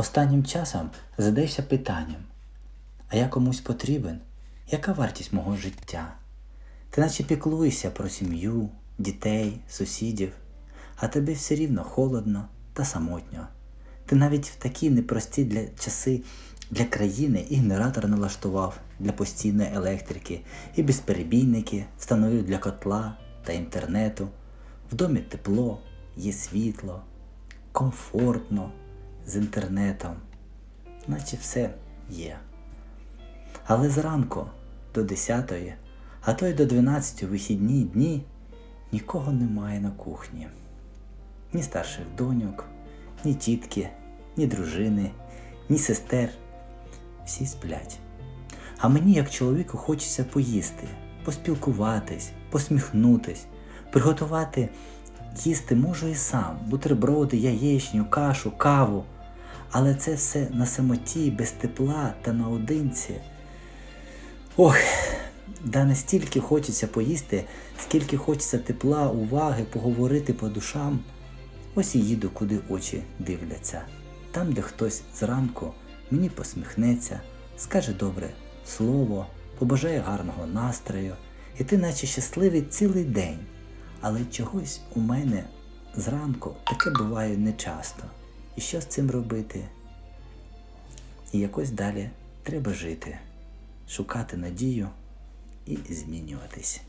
Останнім часом задаєшся питанням, а я комусь потрібен? Яка вартість мого життя? Ти наче піклуєшся про сім'ю, дітей, сусідів, а тобі все рівно холодно та самотньо. Ти навіть в такі непрості для часи для країни і генератор налаштував для постійної електрики, і безперебійники встановив для котла та інтернету. В домі тепло, є світло, комфортно з інтернетом, наче все є. Але зранку до 10, а то й до 12 вихідні дні нікого немає на кухні. Ні старших доньок, ні тітки, ні дружини, ні сестер. Всі сплять. А мені, як чоловіку, хочеться поїсти, поспілкуватись, посміхнутись, приготувати їсти можу і сам, бутерброди, яєчню, кашу, каву. Але це все на самоті, без тепла та наодинці. Ох, да настільки хочеться поїсти, скільки хочеться тепла, уваги, поговорити по душам. Ось і їду, куди очі дивляться. Там, де хтось зранку мені посміхнеться, скаже добре слово, побажає гарного настрою, і ти наче щасливий цілий день. Але чогось у мене зранку таке буває нечасто. І що з цим робити? І якось далі треба жити, шукати надію і змінюватись.